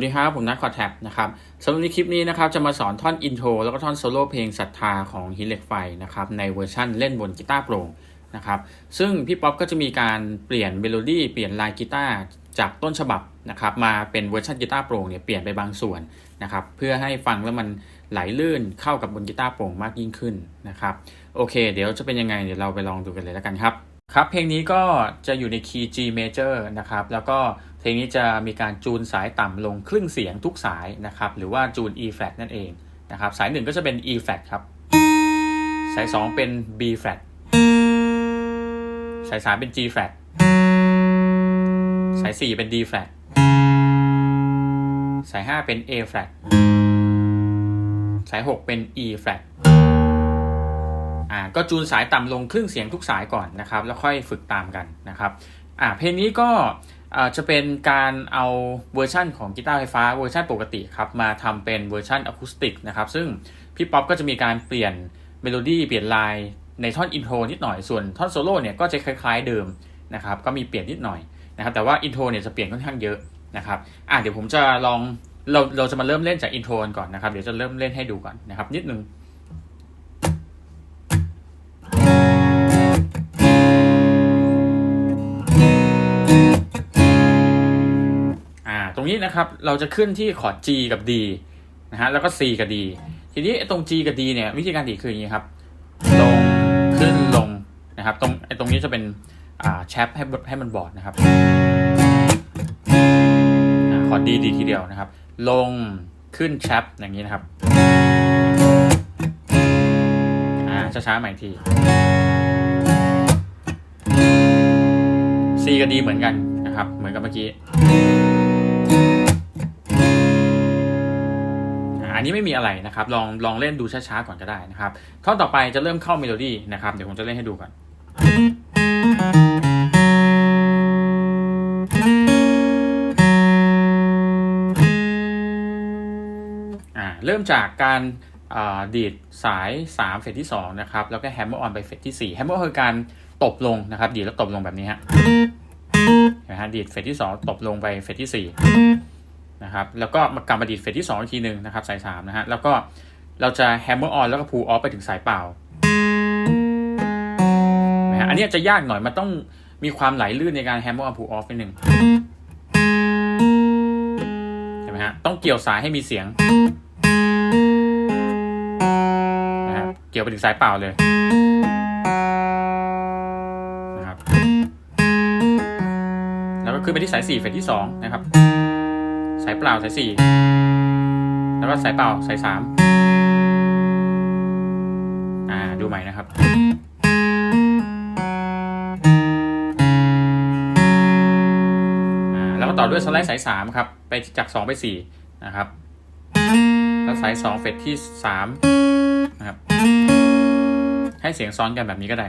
สวัสดีครับ ผมนัทคอแท็บนะครับสำหรับในคลิปนี้นะครับจะมาสอนท่อนอินโทรแล้วก็ท่อนโซโล่เพลงศรัทธาของหิเล็กไฟนะครับในเวอร์ชั่นเล่นบนกีตาร์โปร่งนะครับซึ่งพี่ป๊อปก็จะมีการเปลี่ยนเมโลดี้เปลี่ยนลายกีตาร์จากต้นฉบับนะครับมาเป็นเวอร์ชันกีตาร์โปร่งเนี่ยเปลี่ยนไปบางส่วนนะครับเพื่อให้ฟังแล้วมันไหลลื่นเข้ากับบนกีตาร์โปร่งมากยิ่งขึ้นนะครับโอเค เดี๋ยวจะเป็นยังไงเดี๋ยวเราไปลองดูกันเลยแล้วกันครับครับเพลงนี้ก็จะอยู่ในคีย์ G major นะครับแล้วก็ เพลงนี้จะมีการจูนสายต่ำลงครึ่งเสียงทุกสายนะครับหรือว่าจูน E flat นั่นเองนะครับสายหนึ่งก็จะเป็น E flat ครับ สาย2เป็น B flat สาย3เป็น G flat สาย4เป็น D flat สาย5เป็น A flat สาย6เป็น E flat อ่าก็จูนสายต่ำลงครึ่งเสียงทุกสายก่อนนะครับ แล้วค่อยฝึกตามกันนะครับอ่าเพลงนี้ก็ จะเป็นการเอาเวอร์ชั่นของกีตาร์ไฟฟ้าเวอร์ชันปกติครับมาทำเป็นเวอร์ชันอะคูสติกนะครับซึ่งพี่ป๊อปก็จะมีการเปลี่ยนเมโลดี้เปลี่ยนลายในท่อนอินโทรนิดหน่อยส่วนท่อนโซโล่เนี่ยก็จะคล้ายๆเดิมนะครับก็มีเปลี่ยนนิดหน่อยนะครับแต่ว่าอินโทรเนี่ยจะเปลี่ยนค่อนข้างเยอะนะครับอ่าเดี๋ยวผมจะลองเราเราจะมาเริ่มเล่นจากอินโทรก่อนนะครับเดี๋ยวจะเริ่มเล่นให้ดูก่อนนะครับนิดนึง นี้นะครับ เราจะขึ้นที่คอร์ด G กับ D นะฮะแล้วก็ C กับ D ทีนี้ตรง G กับ D เนี่ยวิธีการดีดคืออย่างนี้ครับ ลงขึ้นลงนะครับตรงไอ้ตรงนี้จะเป็นอ่าแชปให้ให้มันบอดนะครับคอร์ด D ดีทีเดียวนะครับ ลงขึ้นแชปอย่างนี้นะครับอ่าช้าๆใหม่อีกที C กับ D เหมือนกันนะครับ เหมือนกับเมื่อกี้ อันนี้ไม่มีอะไรนะครับ ลองลองเล่นดูช้าๆก่อนก็ได้นะครับท่อนต่อไปจะเริ่มเข้าเมโลดี้นะครับ เดี๋ยวผมจะเล่นให้ดูก่อนอ่าเริ่มจากการาดีดสาย 3 เฟสที่ 2 นะครับ แล้วก็แฮมเมอร์ออนไปเฟสที่ 4 แฮมเมอร์คือการตบลงนะครับ ดีดแล้วตบลงแบบนี้ฮะเห็นไหมฮะดีดเฟสที่ 2 ตบลงไปเฟสที่ 4 นะครับแล้วก็มากลับมาดีดเฟสที่2อีกทีหนึ่งนะครับสาย3นะฮะแล้วก็เราจะแฮมเมอร์ออนแล้วก็พูออฟไปถึงสายเปล่านะฮะอันนี้จะยากหน่อยมันต้องมีความไหลลื่นในการแฮมเมอร์ออนพูออฟนิดหนึ่งเห็นไหมฮะต้องเกี่ยวสายให้มีเสียงนะครับเกี่ยวไปถึงสายเปล่าเลยนะครับแล้วก็ขึ้นไปที่สาย4เฟสที่2นะครับายเปล่าสาย4แล้วก็สายเปล่าสาย3อ่าดูใหม่นะครับ อ่าแล้วก็ต่อด้วยสไลด์สาย3ครับ ไปจาก2ไป4นะครับ แล้วสาย2เฟสที่3นะครับ ให้เสียงซ้อนกันแบบนี้ก็ได้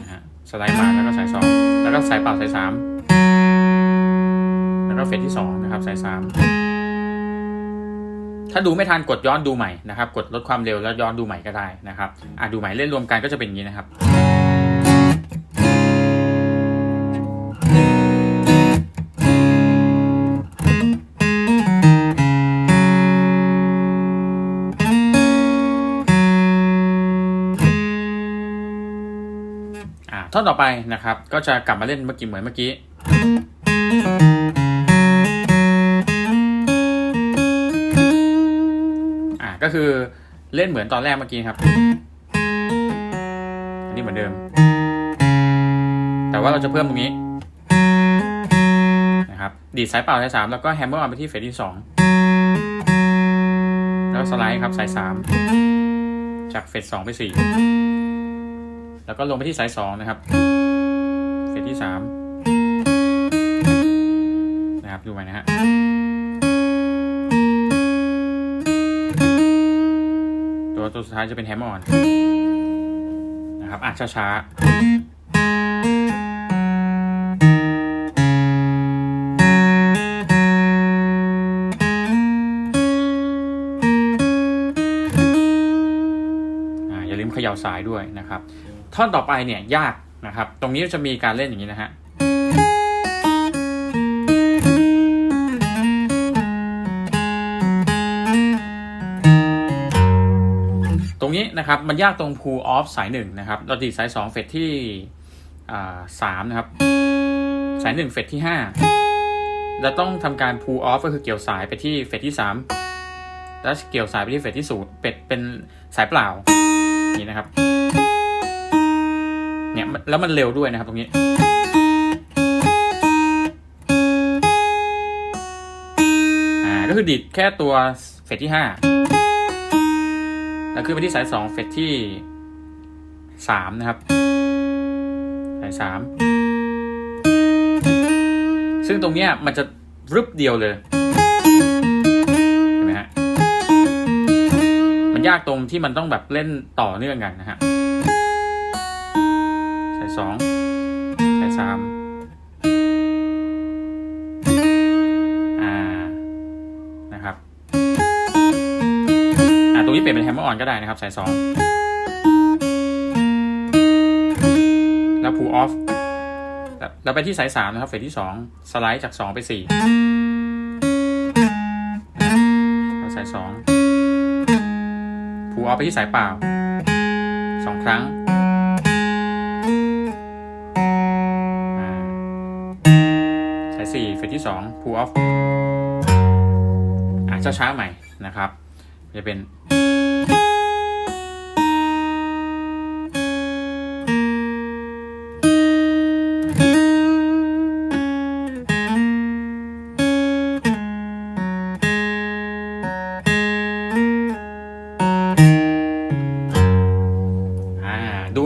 นะฮะสไลด์มาแล้วก็สาย2แล้วก็สายเปล่าสาย3 แล้วก็เฟสที่2นะครับสาย3ถ้าดูไม่ทันกดย้อนดูใหม่นะครับ กดลดความเร็วแล้วย้อนดูใหม่ก็ได้นะครับอะดูใหม่เล่นรวมกันก็จะเป็นอย่างนี้นะครับอ่าท่อนต่อไปนะครับ ก็จะกลับมาเล่นเมื่อกี้เหมือนเมื่อกี้ ก็คือเล่นเหมือนตอนแรกเมื่อกี้ครับ อันนี้เหมือนเดิม แต่ว่าเราจะเพิ่มตรงนี้นะครับดีดสายเปล่าสายสามแล้วก็แฮมเมอร์ออนไปที่เฟสที่สองแล้วสไลด์ครับสายสามจากเฟสสองไปสี่แล้วก็ลงไปที่สายสองนะครับ เฟสที่สามนะครับดูไปนะฮะ ตัวตัวสุดท้ายจะเป็นแฮมออนนะครับอะช้าๆอ่าอย่าลืมเขย่าสายด้วยนะครับ ท่อนต่อไปเนี่ยยากนะครับ ตรงนี้จะมีการเล่นอย่างนี้นะฮะ นี้นะครับมันยากตรง pull off สายหนึ่งนะครับเราดีดสายสองเฟดที่สามนะครับ สายหนึ่งเฟดที่ห้าเราต้องทำการ pull off ก็คือเกี่ยวสายไปที่เฟดที่สามแล้วเกี่ยวสายไปที่เฟดที่ศูนย์เป็ดเป็นสายเปล่านี่นะครับเนี่ยแล้วมันเร็วด้วยนะครับตรงนี้ อ่าก็คือดีดแค่ตัวเฟดที่ห้า แล้วขึ้นไปที่สายสองเฟดที่สามนะครับ สายสามซึ่งตรงเนี้ยมันจะรึบเดียวเลยเห็นไหมฮะมันยากตรงที่มันต้องแบบเล่นต่อเนื่องกันนะฮะสายสองสายสาม เปลี่ยนเป็นแฮมเมอร์ออนก็ได้นะครับสายสองแล้ว pull off แล้วไปที่สายสามนะครับเฟสที่สองสไลด์จากสองไปสี่สายสอง pull off ไปที่สายเปล่าสองครั้งอ่สายสี่เฟสที่สอง pull off อะช้าๆใหม่นะครับ จะเป็น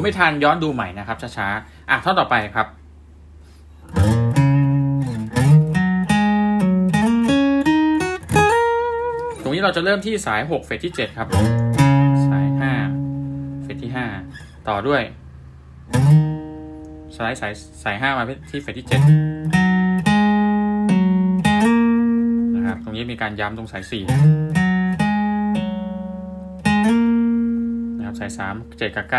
ไม่ทันย้อนดูใหม่นะครับช้าๆอะท่อนต่อไปครับตรงนี้เราจะเริ่มที่สาย 6 เฟสที่ 7 ครับ สาย 5 เฟสที่ 5 ต่อด้วยสไลด์สายสาย5มาที่เฟสที่7นะครับ ตรงนี้มีการย้ำตรงสาย4 นะครับสาย3 7กับ9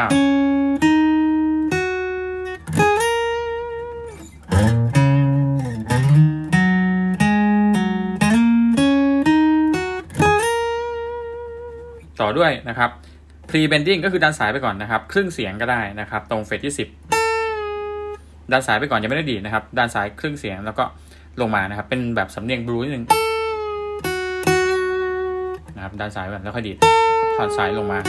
ต่อด้วยนะครับ pre bending ก็คือดันสายไปก่อนนะครับ ครึ่งเสียงก็ได้นะครับ ตรงเฟสที่ 10 ดันสายไปก่อนยังไม่ได้ดีนะครับ ดันสายครึ่งเสียงแล้วก็ลงมานะครับ เป็นแบบสำเนียงบลูนิดนึงนะครับ ดันสายไปก่อนแล้วค่อยดีดถอนสายลงมา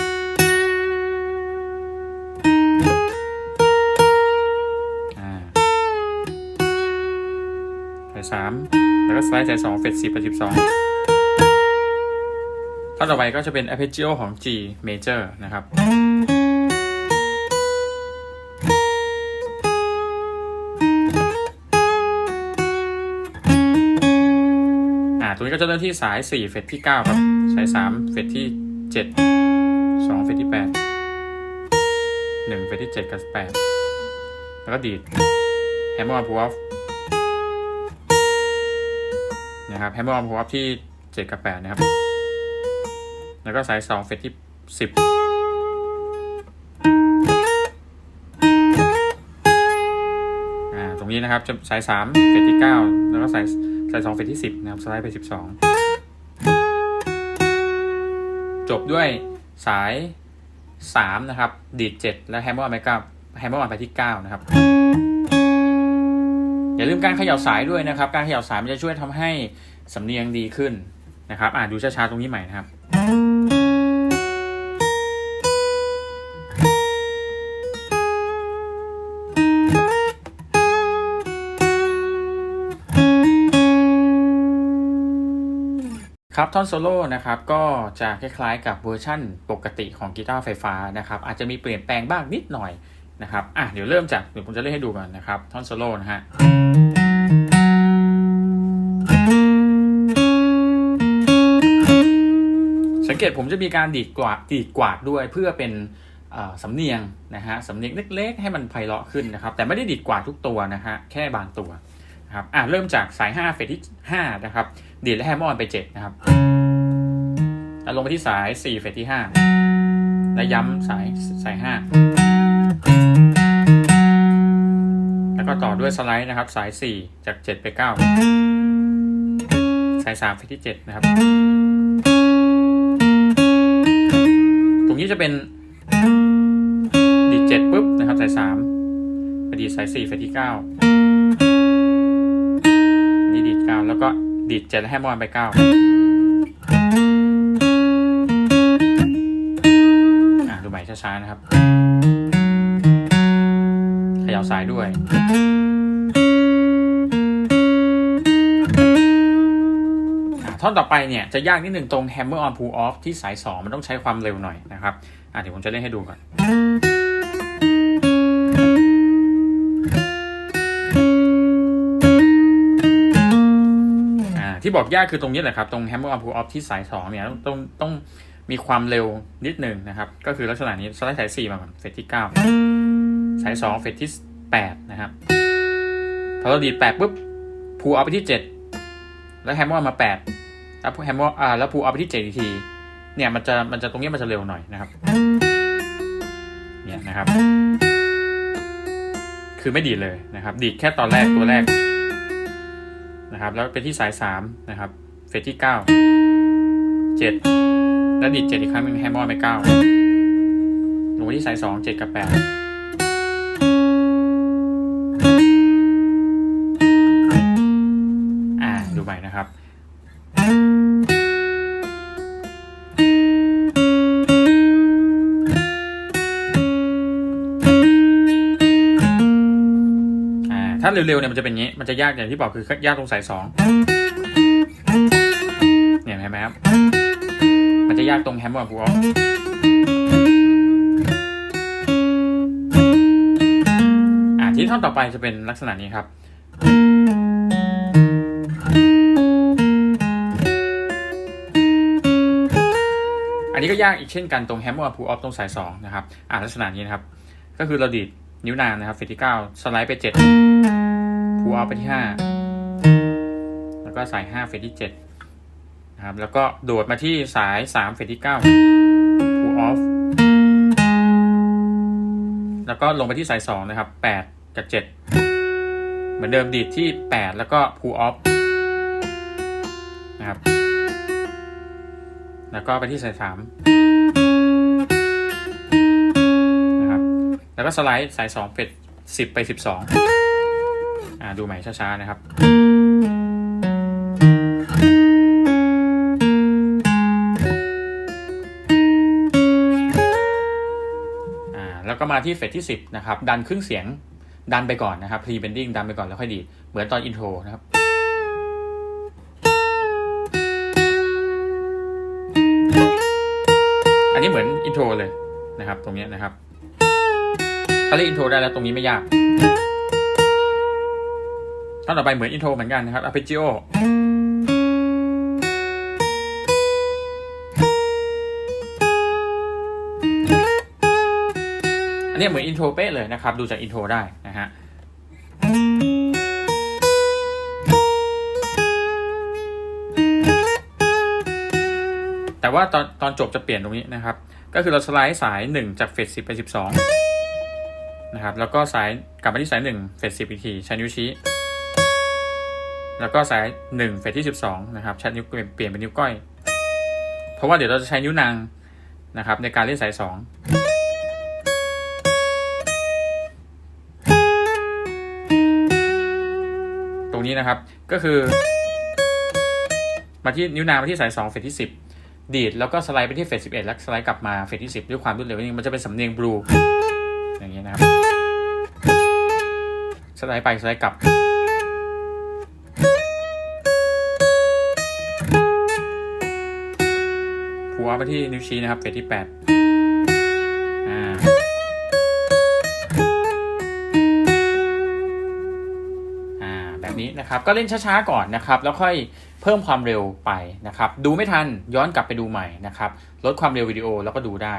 สามแล้วก็สไลด์สายสองเฟสสิบไปสิบสองข้อต่อไปก็จะเป็น arpeggio ของ G major นะครับ อ่า ตัวนี้ก็จะเริ่มที่สาย 4 เฟสที่ 9 ครับ สาย 3 เฟสที่ 7 2 เฟสที่ 8 1 เฟสที่ 7 กับ 8 แล้วก็ดีด hammer on pull off นะครับ hammer on pull off ที่ 7 กับ 8 นะครับ แล้วก็สายสองเฟสที่สิบอ่าตรงนี้นะครับจะสายสามเฟสที่เก้าแล้วก็สายสายสองเฟสที่สิบนะครับ สไลด์ไปสิบสองจบด้วยสายสามนะครับ ดีดเจ็ดและแฮมเมอร์ไปเก้าแฮมเมอร์ไปที่เก้านะครับ อย่าลืมการเขย่าสายด้วยนะครับ การเขย่าสายมันจะช่วยทำให้สำเนียงดีขึ้นนะครับ อ่าดูช้าๆตรงนี้ใหม่นะครับ ครับท่อนโซโล่นะครับก็จะคล้ายๆกับเวอร์ชั่นปกติของกีตาร์ไฟฟ้านะครับ อาจจะมีเปลี่ยนแปลงบ้างนิดหน่อย นะครับอะเดี๋ยวเริ่มจากเดี๋ยวผมจะเล่นให้ดูก่อนนะครับท่อนโซโล่นะฮะสังเกตผมจะมีการดีดกวาดดีดกวาดด้วยเพื่อเป็นสำเนียงนะฮะสำเนียงเล็ก ๆ ให้มันไพเราะขึ้นนะครับ แต่ไม่ได้ดีดกวาดทุกตัวนะฮะแค่บางตัวนะครับอะเริ่มจากสาย 5 เฟสที่ 5 นะครับ ดีดและแฮมมอนไป 7 นะครับแล้วลงไปที่สาย 4 เฟสที่ 5 และย้ำสายสาย 5 แล้วก็ต่อด้วยสไลด์นะครับ สาย 4 จาก 7 ไป 9 สาย3เฟสที่ 7 นะครับ ตรงนี้จะเป็นดีดเจ็ดปุ๊บนะครับ สายสามไปดีดสายสี่เฟสที่เก้านนี้ดีดเก้าแล้วก็ดีดเจ็ดแล้วให้มอนไปเก้าอะ ดูใหม่ช้าๆนะครับ ย่าสายด้วย ท่อนต่อไปเนี่ยจะยากนิดหนึ่งตรง hammer on pull off ที่สาย 2 มันต้องใช้ความเร็วหน่อยนะครับอะเดี๋ยวผมจะเล่นให้ดูก่อนอ่าที่บอกยากคือตรงนี้แหละครับ ตรง hammer on pull off ที่สาย 2 เนี่ยต้องต้องต้องมีความเร็วนิดหนึ่งนะครับ ก็คือลักษณะนี้สไลด์สาย 4 มาก่อนเฟสที่ 9 สายสองเฟสที่แปดนะครับพอเราดีดแปดปุ๊บพูเอาไปที่เจ็ดแล้วแฮมเมอร์มาดแล้วแฮมเมอร์อ่าแล้วพูเอาไปที่7อีกทีเนี่ยมันจะมันจะตรงนี้มันจะเร็วหน่อยนะครับ เนี่ยนะครับ คือไม่ดีดเลยนะครับ ดีดแค่ตอนแรกตัวแรกนะครับ แล้วไปที่สายสามนะครับ เฟสที่เก้าเจ็ดแล้วดีดเจ็ดอีกครั้งหนึ่งแฮมเมอร์ไป9ลงที่สายสองเจ็ดกับแปด เร็วๆเนี่ยมันจะเป็นงี้ มันจะยากอย่างที่บอกคือยากตรงสายสองเนี่ยเห็นไหมครับ มันจะยากตรงแฮมเมอร์พูออฟอ่าที่ท่อนต่อไปจะเป็นลักษณะนี้ครับอันนี้ก็ยากอีกเช่นกันตรงแฮมเมอร์พูออฟตรงสายสองนะครับอ่าลักษณะนี้นะครับ ก็คือเราดีด นิ้วนางนะครับเฟสที่9สไลด์ไป7พูเอาไปที่5แล้วก็สาย5เฟสที่7นะครับแล้วก็โดดมาที่สาย3เฟสที่9พูออฟแล้วก็ลงไปที่สาย2นะครับ8กับ7เหมือนเดิมดีดที่8แล้วก็พูออฟนะครับแล้วก็ไปที่สาย3นะ แล้วก็สไลด์สายสองเฟสสิบไปสิบสองอ่าดูใหม่ช้าๆนะครับ อ่าแล้วก็มาที่เฟสที่สิบนะครับ ดันครึ่งเสียงดันไปก่อนนะครับพรีเบนดิ้งดันไปก่อนแล้วค่อยดีดเหมือนตอนอินโทรนะครับอันนี้เหมือนอินโทรเลยนะครับ ตรงเนี้ยนะครับ ถ้าเล่นอินโทรได้แล้วตรงนี้ไม่ยากท่อนต่อไปเหมือนอินโทรเหมือนกันนะครับ arpeggio อันนี้เหมือนอินโทรเป๊ะเลยนะครับ ดูจากอินโทรได้นะฮะแต่ว่าตอนตอนจบจะเปลี่ยนตรงนี้นะครับ ก็คือเราสไลด์สาย 1 จากเฟส10 ไป 12 นะครับ แล้วก็สายกลับมาที่สาย1เฟส10อีกทีใช้นิ้วชี้ แล้วก็สาย1เฟสที่12นะครับใช้นิ้วเปลี่ยนเปลี่ยนเป็นนิ้วก้อย เพราะว่าเดี๋ยวเราจะใช้นิ้วนางนะครับในการเล่นสาย2ตรงนี้นะครับก็คือ มาที่นิ้วนางมาที่สาย2เฟสที่10ดีดแล้วก็สไลด์ไปที่เฟส11 แล้วสไลด์กลับมาเฟสที่ 10 ด้วยความรวดเร็วนิดนึงมันจะเป็นสำเนียงบลูอย่างนี้นะครับ สไลด์ไปสไลด์กลับ หัวมาที่นิ้วชี้นะครับเฟสที่8อ่าอ่าแบบนี้นะครับ ก็เล่นช้าๆก่อนนะครับ แล้วค่อยเพิ่มความเร็วไปนะครับ ดูไม่ทันย้อนกลับไปดูใหม่นะครับ ลดความเร็ววิดีโอแล้วก็ดูได้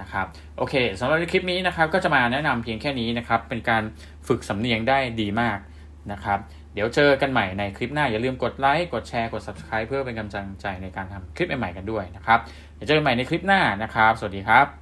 นะครับโอเคสำหรับคลิปนี้นะครับก็จะมาแนะนำเพียงแค่นี้นะครับเป็นการฝึกสำเนียงได้ดีมากนะครับเดี๋ยวเจอกันใหม่ในคลิปหน้า อย่าลืมกดไลค์กดแชร์กด subscribe เพื่อเป็นกำลังใจในการทำคลิปใหม่ๆกันด้วยนะครับเดี๋ยวเจอกันใหม่ในคลิปหน้านะครับ สวัสดีครับ